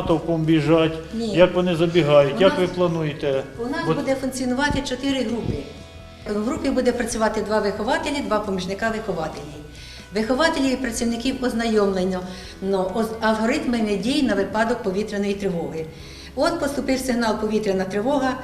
натовпом біжать, Ні. як вони забігають, У як нас- ви плануєте? У нас От буде функціонувати чотири групи. В групі буде працювати два вихователі, два помічника вихователів. Вихователі і працівників ознайомлено ну, оз- алгоритмами дій на випадок повітряної тривоги. От поступив сигнал повітряна тривога.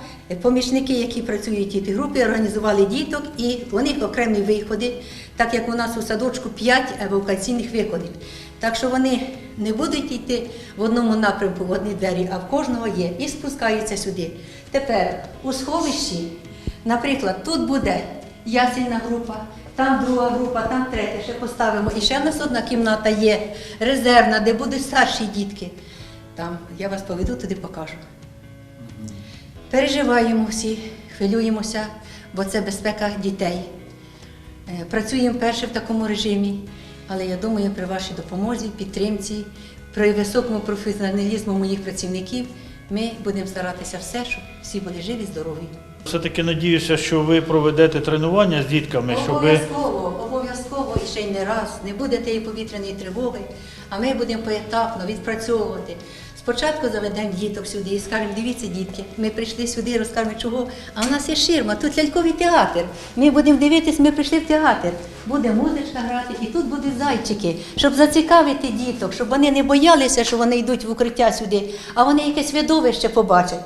Помічники, які працюють в цій групі, організували діток і у них окремі виходи, так як у нас у садочку 5 евакуаційних виходів. Так що вони не будуть йти в одному напрямку в одні двері, а в кожного є і спускаються сюди. Тепер у сховищі, наприклад, тут буде ясельна група, там друга група, там третя, ще поставимо. І ще в нас одна кімната є, резервна, де будуть старші дітки. Там я вас поведу, туди покажу. Переживаємо всі, хвилюємося, бо це безпека дітей. Е, Працюємо перше в такому режимі, але я думаю, при вашій допомозі, підтримці, при високому професіоналізму моїх працівників ми будемо старатися все, щоб всі були живі, здорові. Все-таки надіюся, що ви проведете тренування з дітками, щоб ви Обов'язково, обов'язково і ще й не раз. Не буде тієї повітряної тривоги, а ми будемо поетапно відпрацьовувати. Спочатку заведемо діток сюди і скажемо, дивіться, дітки, ми прийшли сюди, розкажемо чого. А в нас є ширма, тут ляльковий театр. Ми будемо дивитись, ми прийшли в театр. Буде музичка грати, і тут будуть зайчики, щоб зацікавити діток, щоб вони не боялися, що вони йдуть в укриття сюди, а вони якесь видовище побачать.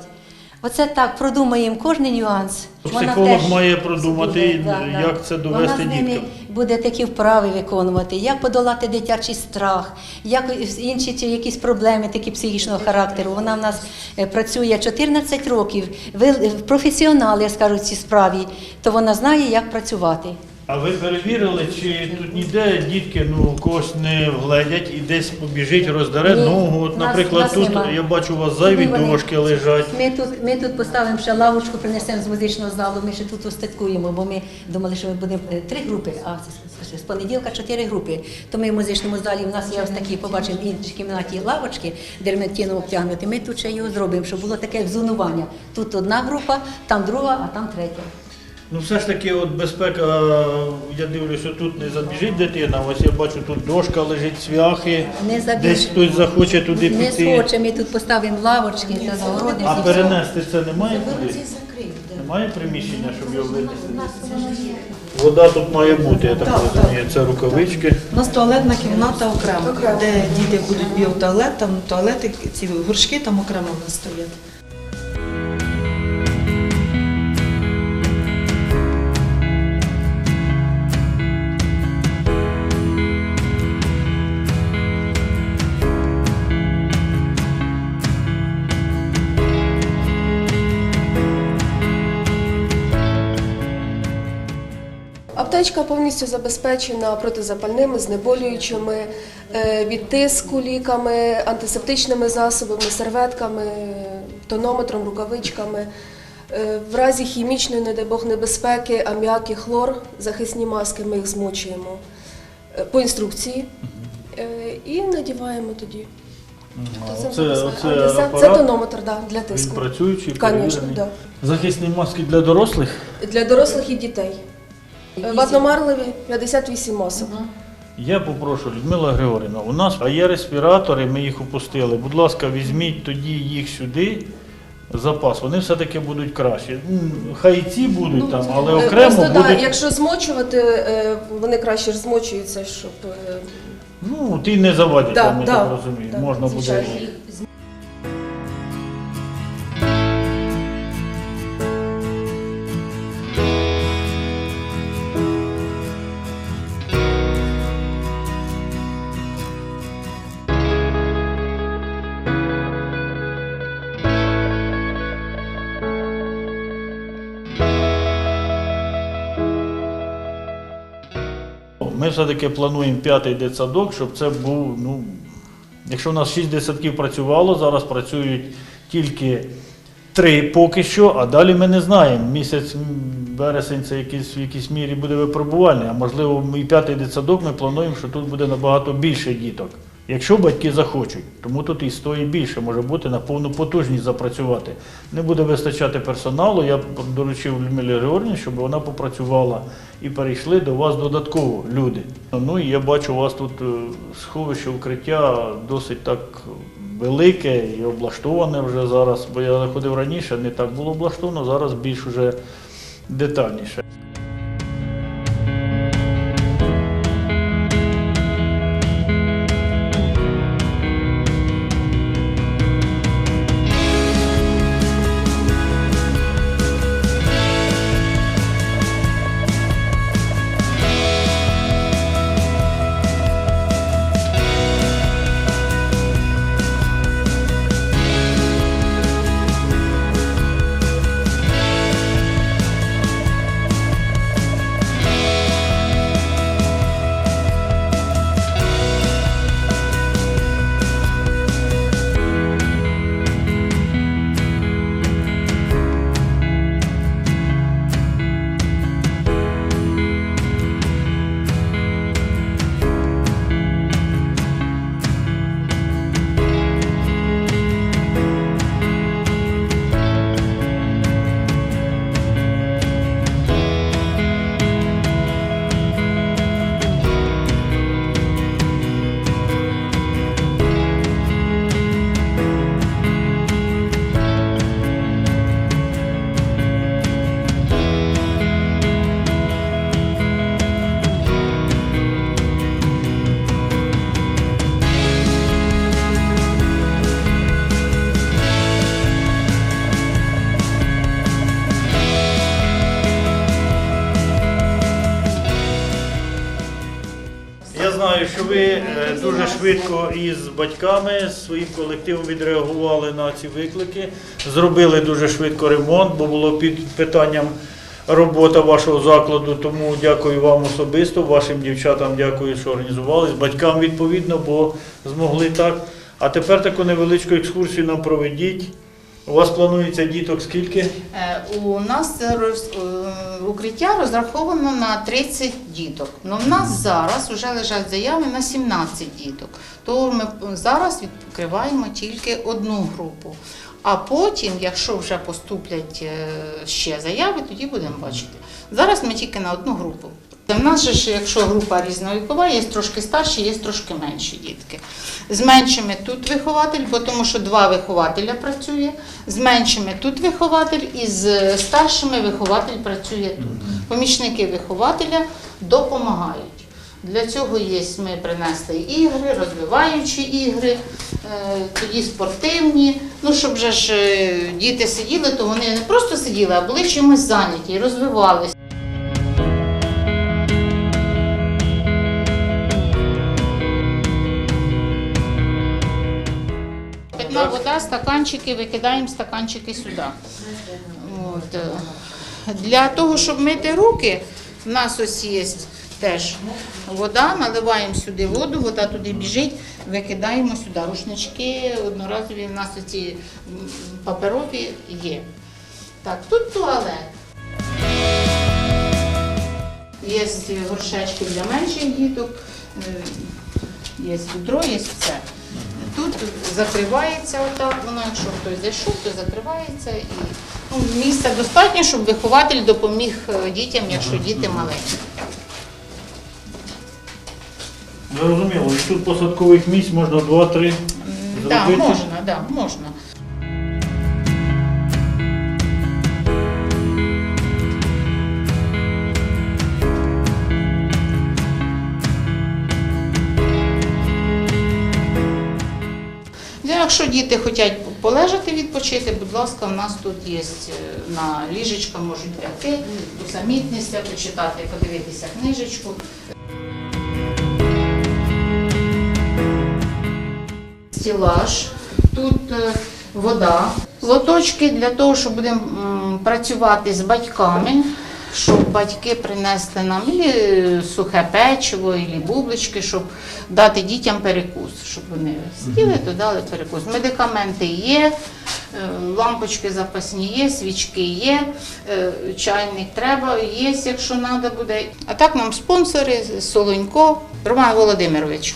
Оце так продумаємо кожен нюанс. Вона Психолог теж має продумати, буде, да, да. як це довести Вона з ними діткам. Буде такі вправи виконувати, як подолати дитячий страх, як інші якісь проблеми такі психічного характеру. Вона в нас е, працює 14 років, ви професіонал, я скажу, в цій справі, то вона знає, як працювати. А ви перевірили, чи тут ніде дітки ну когось не вгледять і десь побіжить, роздере Ні, ногу? От, нас- наприклад, нас тут нема. я бачу, у вас зайві Вони- дошки лежать. Ми тут, ми тут поставимо ще лавочку, принесемо з музичного залу. Ми ще тут остаткуємо, бо ми думали, що ми будемо е, три групи, а з, з- з понеділка чотири групи. То ми в музичному залі в нас є ось такі, побачимо в іншій кімнаті лавочки, дермантином обтягнути. Ми тут ще його зробимо, щоб було таке зонування. Тут одна група, там друга, а там третя. Ну все ж таки, от безпека, я дивлюся, тут не забіжить дитина. Ось я бачу, тут дошка лежить, цвяхи. Не забіжить. Десь хтось захоче туди Не піти. схоче, ми тут поставимо лавочки та загородні. А перенести це немає куди? Немає приміщення, щоб його винести? Вода тут має бути, я так розумію. Це рукавички. У нас туалетна кімната окремо, де діти будуть біотуалет, там туалети, ці горшки там окремо в нас стоять. Аптечка повністю забезпечена протизапальними, знеболюючими, е, від тиску ліками, антисептичними засобами, серветками, тонометром, рукавичками. Е, В разі хімічної, не дай Бог, небезпеки, аміак і хлор, захисні маски ми їх змочуємо е, по інструкції і надіваємо тоді. А Це, Оце, це, це тонометр да, для він тиску. працюючий, Звісно, перевірений. да. Захисні маски для дорослих? Для дорослих і дітей. Е, Ватномарливі 58 масок. Я попрошу Людмила Григорівна, у нас є респіратори, ми їх опустили. Будь ласка, візьміть тоді їх сюди. Запас, вони все-таки будуть краще. Хай і ці будуть там, але Е, окремо Просто, да, будуть. якщо змочувати, е, вони краще змочуються, щоб е, Ну, ті не завадять, Да, я ми да, так розумію. да, Можна буде. Все-таки плануємо п'ятий дитсадок, щоб це був, ну, якщо в нас шість дитсадків працювало, зараз працюють тільки три поки що, а далі ми не знаємо. Місяць вересень це якийсь, в якійсь мірі буде випробувальний, а можливо і п'ятий дитсадок ми плануємо, що тут буде набагато більше діток. Якщо батьки захочуть, тому тут і стоїть більше, може бути на повну потужність запрацювати. Не буде вистачати персоналу. Я доручив Людмилі Георгіївні, щоб вона попрацювала і перейшли до вас додатково люди. Ну і я бачу, у вас тут е, сховище укриття досить так велике і облаштоване вже зараз, бо я заходив раніше, не так було облаштовано, зараз більш уже детальніше. Ви е, дуже швидко із батьками, з своїм колективом відреагували на ці виклики, зробили дуже швидко ремонт, бо було під питанням робота вашого закладу. Тому дякую вам особисто, вашим дівчатам дякую, що організували, батькам відповідно, бо змогли так. А тепер таку невеличку екскурсію нам проведіть. У вас планується діток скільки? Е, У нас е, укриття розраховано на 30 діток. Ну, в нас зараз вже лежать заяви на 17 діток. То ми зараз відкриваємо тільки одну групу. А потім, якщо вже поступлять е, ще заяви, тоді будемо бачити. Зараз ми тільки на одну групу. В нас же ж, якщо група різновікова, є трошки старші, є трошки менші дітки. З меншими тут вихователь, тому що два вихователя працює. З меншими тут вихователь і з старшими вихователь працює тут. Помічники вихователя допомагають. Для цього є ми принесли ігри, розвиваючі ігри, е, тоді спортивні. Ну, щоб вже ж е, діти сиділи, то вони не просто сиділи, а були чимось зайняті і розвивалися. Стаканчики, викидаємо стаканчики сюди. От. е, Для того, щоб мити руки, в нас ось є теж вода, наливаємо сюди воду, вода туди біжить, викидаємо сюди. Рушнички одноразові, в нас ці м, паперові є. Так, тут туалет. Є горшечки для менших діток, е, є відро, є все. Тут закривається отак, вона, якщо хтось зайшов, то закривається і ну, місця достатньо, щоб вихователь допоміг е, дітям, якщо діти маленькі. Зрозуміло, і тут посадкових місць можна 2-3 Так, зробити. можна, да, можна. Якщо діти хочуть полежати, відпочити, будь ласка, у нас тут є е, на ліжечка, можуть лягти, усамітнитися, почитати, подивитися книжечку. стілаж, тут е, вода, лоточки для того, щоб будемо працювати з батьками, щоб батьки принесли нам і сухе печиво, і бублички, щоб дати дітям перекус, щоб вони сиділи, то дали перекус. Медикаменти є, е, лампочки запасні є, свічки є, е, чайник треба, є, якщо треба буде. А так нам спонсори, Солонько, Роман Володимирович.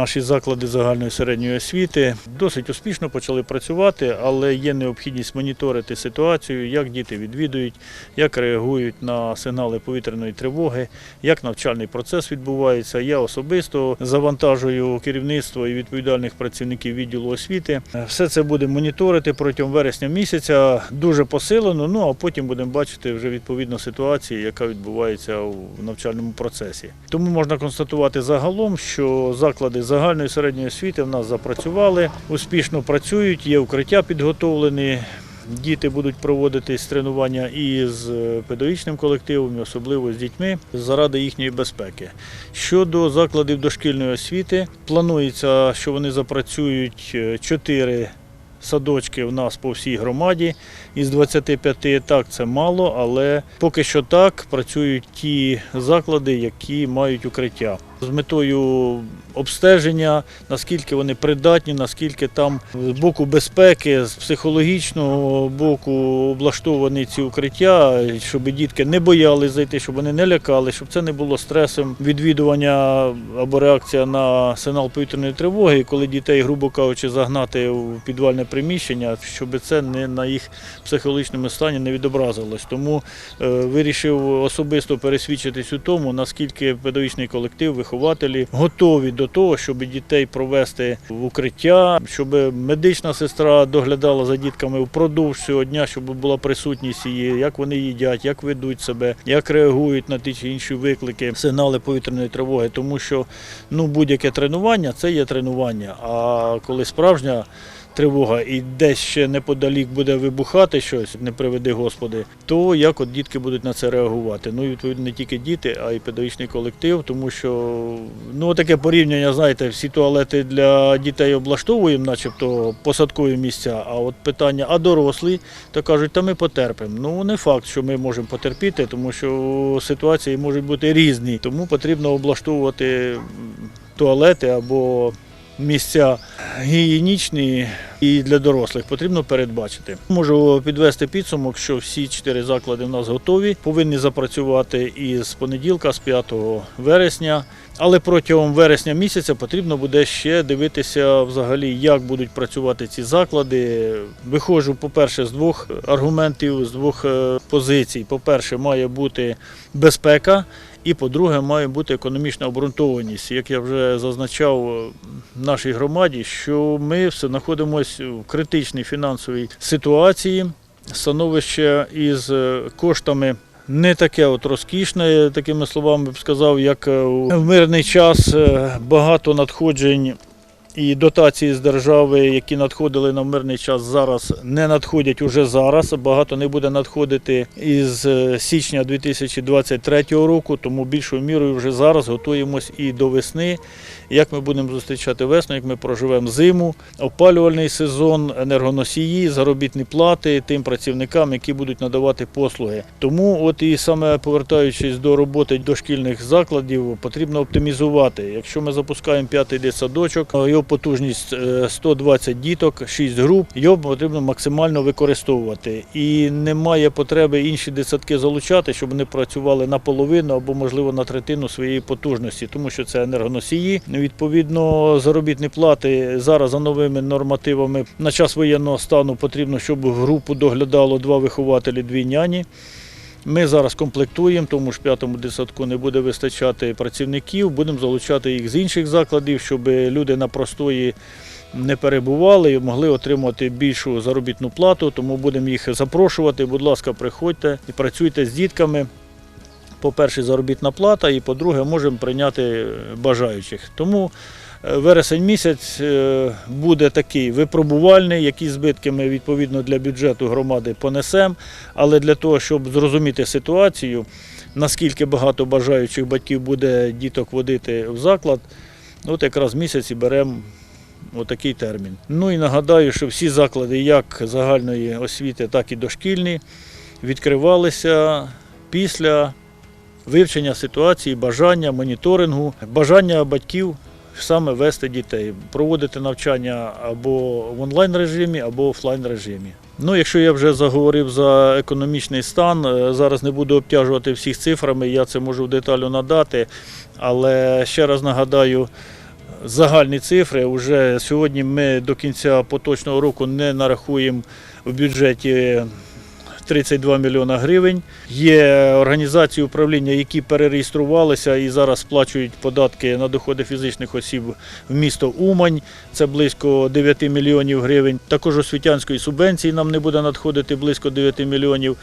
Наші заклади загальної середньої освіти досить успішно почали працювати, але є необхідність моніторити ситуацію, як діти відвідують, як реагують на сигнали повітряної тривоги, як навчальний процес відбувається. Я особисто завантажую керівництво і відповідальних працівників відділу освіти. Все це будемо моніторити протягом вересня місяця дуже посилено. Ну а потім будемо бачити вже відповідно ситуації, яка відбувається у навчальному процесі. Тому можна констатувати загалом, що заклади загальної середньої освіти в нас запрацювали, успішно працюють, є укриття підготовлені. Діти будуть проводити тренування і з е, педагогічним колективом, і особливо з дітьми заради їхньої безпеки. Щодо закладів дошкільної освіти, планується, що вони запрацюють е, чотири садочки в нас по всій громаді. Із 25 так це мало, але поки що так працюють ті заклади, які мають укриття. З метою обстеження, наскільки вони придатні, наскільки там з боку безпеки, з психологічного боку облаштовані ці укриття, щоб дітки не боялись зайти, щоб вони не лякали, щоб це не було стресом відвідування або реакція на сигнал повітряної тривоги, коли дітей, грубо кажучи, загнати в підвальне приміщення, щоб це не на їх психологічному стані не відобразилось. Тому е, вирішив особисто пересвідчитись у тому, наскільки педагогічний колектив, вихователі готові до того, щоб дітей провести в укриття, щоб медична сестра доглядала за дітками впродовж цього дня, щоб була присутність її, як вони їдять, як ведуть себе, як реагують на ті чи інші виклики, сигнали повітряної тривоги. Тому що ну, будь-яке тренування це є тренування. А коли справжня тривога і десь ще неподалік буде вибухати щось, не приведи Господи, то як от дітки будуть на це реагувати? Ну відповідно не тільки діти, а й педагогічний колектив, тому що ну таке порівняння, знаєте, всі туалети для дітей облаштовуємо, начебто посадкові місця. А от питання, а дорослі, то кажуть, та ми потерпимо. Ну не факт, що ми можемо потерпіти, тому що ситуації можуть бути різні. Тому потрібно облаштовувати туалети або місця гігієнічні і для дорослих потрібно передбачити. Можу підвести підсумок, що всі чотири заклади в нас готові, повинні запрацювати із понеділка, з 5 вересня. Але протягом вересня місяця потрібно буде ще дивитися взагалі, як будуть працювати ці заклади. Виходжу, по-перше, з двох аргументів, з двох е, позицій. По-перше, має бути безпека. І по-друге, має бути економічна обґрунтованість. Як я вже зазначав е, нашій громаді, що ми все знаходимося в критичній фінансовій ситуації. Становище із е, коштами не таке от розкішне, такими словами б сказав, як е, в мирний час Е, багато надходжень. І дотації з держави, які надходили на мирний час, зараз не надходять уже зараз. Багато не буде надходити із е, січня 2023 року, тому більшою мірою вже зараз готуємось і до весни. Як ми будемо зустрічати весну, як ми проживемо зиму, опалювальний сезон, енергоносії, заробітні плати тим працівникам, які будуть надавати послуги. Тому, от і саме повертаючись до роботи дошкільних закладів, потрібно оптимізувати. Якщо ми запускаємо п'ятий дитсадочок, його потужність е, 120 діток, 6 груп, його потрібно максимально використовувати. І немає потреби інші дитсадки залучати, щоб вони працювали наполовину або, можливо, на третину своєї потужності, тому що це енергоносії. Відповідно, заробітні плати зараз за новими нормативами на час воєнного стану потрібно, щоб групу доглядало два вихователі, дві няні. Ми зараз комплектуємо, тому ж п'ятому десятку не буде вистачати працівників. Будемо залучати їх з інших закладів, щоб люди на простої не перебували і могли отримати більшу заробітну плату. Тому будемо їх запрошувати. Будь ласка, приходьте і працюйте з дітками. По-перше, заробітна плата, і по-друге, можемо прийняти бажаючих. Тому вересень місяць е, буде такий випробувальний, які збитки ми відповідно для бюджету громади понесемо. Але для того, щоб зрозуміти ситуацію, наскільки багато бажаючих батьків буде діток водити в заклад, от якраз місяць і беремо отакий термін. Ну і нагадаю, що всі заклади, як загальної освіти, так і дошкільні, відкривалися після вивчення ситуації, бажання, моніторингу, бажання батьків саме вести дітей, проводити навчання або в онлайн режимі, або в офлайн режимі. Ну, якщо я вже заговорив за економічний стан, е, зараз не буду обтяжувати всіх цифрами, я це можу в деталю надати, але ще раз нагадаю, загальні цифри. Уже сьогодні ми до кінця поточного року не нарахуємо в бюджеті 32 мільйона гривень. Є організації управління, які перереєструвалися і зараз сплачують податки на доходи фізичних осіб в місто Умань. Це близько 9 мільйонів гривень. Також освітянської субвенції нам не буде надходити близько 9 мільйонів.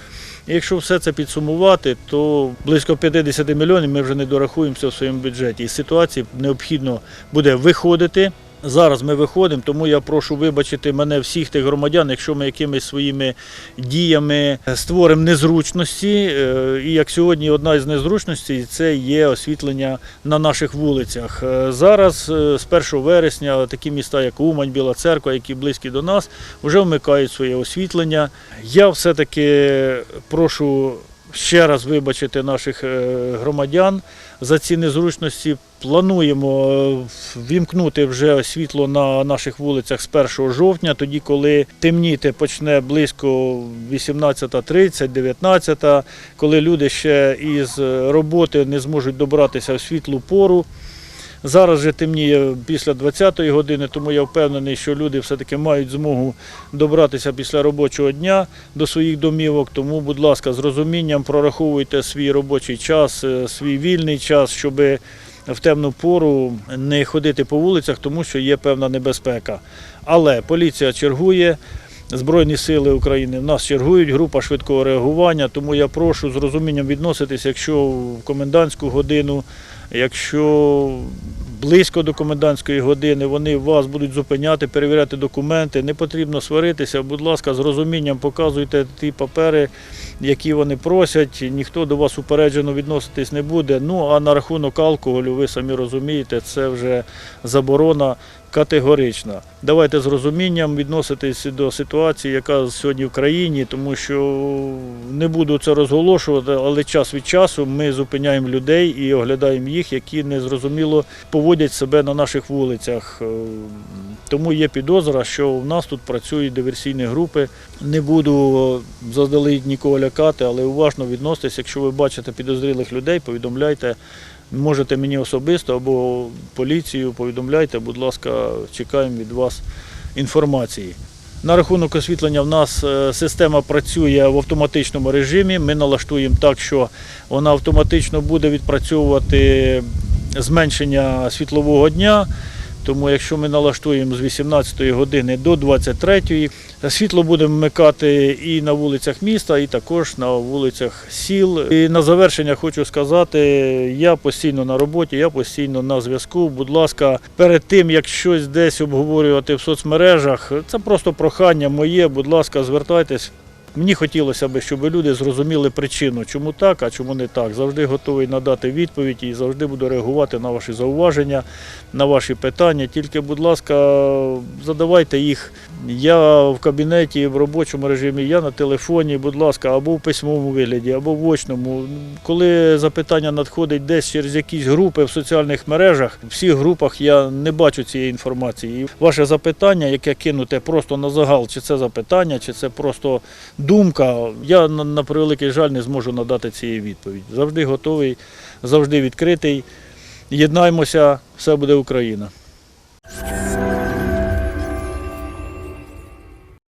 Якщо все це підсумувати, то близько 50 мільйонів ми вже не дорахуємося в своєму бюджеті. Із ситуації необхідно буде виходити. Зараз ми виходимо, тому я прошу вибачити мене всіх тих громадян, якщо ми якимись своїми діями створимо незручності. Е, І як сьогодні одна із незручностей це є освітлення на наших вулицях. Е, Зараз е, з 1 вересня такі міста, як Умань, Біла Церква, які близькі до нас, вже вмикають своє освітлення. Я все-таки прошу ще раз вибачити наших громадян за ці незручності. Плануємо вімкнути вже світло на наших вулицях з 1 жовтня, тоді, коли темніти почне близько 18.30, 19, коли люди ще із роботи не зможуть добратися в світлу пору. Зараз же темніє після 20-ї години, тому я впевнений, що люди все-таки мають змогу добратися після робочого дня до своїх домівок. Тому, будь ласка, з розумінням прораховуйте свій робочий час, е, свій вільний час, щоб в темну пору не ходити по вулицях, тому що є певна небезпека. Але поліція чергує. Збройні сили України в нас чергують, група швидкого реагування, тому я прошу з розумінням відноситись, якщо в комендантську годину, якщо близько до комендантської години вони вас будуть зупиняти, перевіряти документи, не потрібно сваритися, будь ласка, з розумінням показуйте ті папери, які вони просять, ніхто до вас упереджено відноситись не буде. Ну а на рахунок алкоголю, ви самі розумієте, це вже заборона категорична. Давайте з розумінням відноситись до ситуації, яка сьогодні в країні, тому що не буду це розголошувати, але час від часу ми зупиняємо людей і оглядаємо їх, які незрозуміло поводять себе на наших вулицях. Е, Тому є підозра, що в нас тут працюють диверсійні групи. Не буду заздалегідь нікого лякати, але уважно відноситесь. Якщо ви бачите підозрілих людей, повідомляйте. Можете мені особисто або поліцію повідомляйте, будь ласка, чекаємо від вас інформації. На рахунок освітлення в нас е, система працює в автоматичному режимі. Ми налаштуємо так, що вона автоматично буде відпрацьовувати зменшення світлового дня. Тому якщо ми налаштуємо з 18 години до 23, світло будемо вмикати і на вулицях міста, і також на вулицях сіл. І на завершення хочу сказати, я постійно на роботі, я постійно на зв'язку. Будь ласка, перед тим як щось десь обговорювати в соцмережах, це просто прохання моє. Будь ласка, звертайтесь. Мені хотілося б, щоб люди зрозуміли причину, чому так, а чому не так. Завжди готовий надати відповідь і завжди буду реагувати на ваші зауваження, на ваші питання. Тільки, будь ласка, задавайте їх. Я в кабінеті, в робочому режимі, я на телефоні, будь ласка, або в письмовому вигляді, або в очному. Коли запитання надходить десь через якісь групи в соціальних мережах, в всіх групах я не бачу цієї інформації. І ваше запитання, яке кинуте просто на загал, чи це запитання, чи це просто думка, я на, превеликий жаль не зможу надати цієї відповіді. Завжди готовий, завжди відкритий. Єднаймося, все буде Україна.